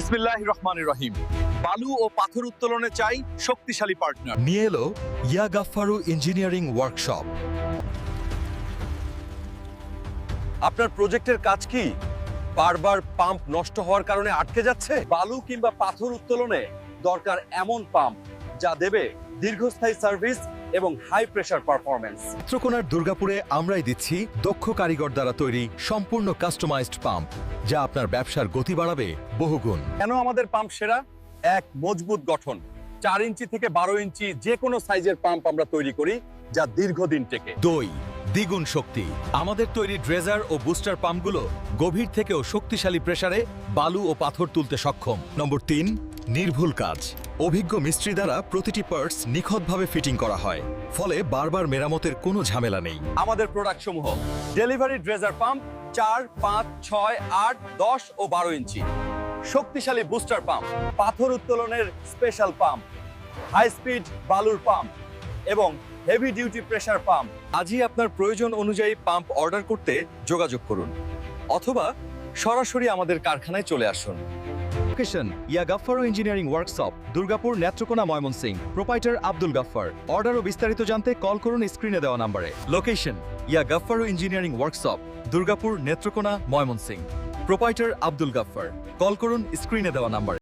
বিসমিল্লাহ রহমান রহিম। বালু ও পাথর উত্তোলনে চাই শক্তিশালী পার্টনার নিয়ে এলো ইয়া ইঞ্জিনিয়ারিং ওয়ার্কশপ আপনার প্রজেক্টের কাজ কি? বারবার পাম্প নষ্ট হওয়ার কারণে আটকে যাচ্ছে? বালু কিংবা পাথর উত্তোলনে দরকার এমন পাম্প যা দেবে দীর্ঘস্থায়ী সার্ভিস এবং হাই প্রেশার পারফরমেন্স নেত্রকোনার দুর্গাপুরে আমরাই দিচ্ছি দক্ষ কারিগর দ্বারা তৈরি সম্পূর্ণ কাস্টমাইজড পাম্প যা আপনার ব্যবসার গতি বাড়াবে বহুগুণ। কেন আমাদের পাম্প সেরা? এক মজবুত গঠন। চার ইঞ্চি থেকে বারো ইঞ্চি যে কোনো সাইজের পাম্প আমরা তৈরি করি যা দীর্ঘদিন টেকে। দই দ্বিগুণ শক্তি। আমাদের তৈরি ড্রেজার ও বুস্টার পাম্পগুলো গভীর থেকেও শক্তিশালী প্রেসারে বালু ও পাথর তুলতে সক্ষম। নম্বর তিন, নির্ভুল কাজ। অভিজ্ঞ মিস্ত্রি দ্বারা প্রতিটি পার্টস নিখতভাবে ফিটিং করা হয়, ফলে বারবার মেরামতের কোনো ঝামেলা নেই। আমাদের প্রোডাক্ট সমূহ ডেলিভারি ড্রেজার পাম্প চার, পাঁচ, ছয়, আট, দশ ও বারো ইঞ্চি। শক্তিশালী বুস্টার পাম্প, পাথর উত্তোলনের স্পেশাল পাম্প, হাই স্পিড বালুর পাম্প। এবং হেভি ডিউটি প্রেসার পাম্প আজই আপনার প্রয়োজন অনুযায়ী পাম্প অর্ডার করতে যোগাযোগ করুন, অথবা সরাসরি আমাদের কারখানায় চলে আসুন। Location Ya Gaffar engineering workshop Durgapur, Netrokona, Mymensingh. Proprietor Abdul Gaffar order ও বিস্তারিত জানতে কল করুন স্ক্রিনে দেওয়া নম্বরে location Ya Gaffar engineering workshop Durgapur, Netrokona, Mymensingh. Proprietor Abdul Gaffar call করুন স্ক্রিনে দেওয়া নম্বরে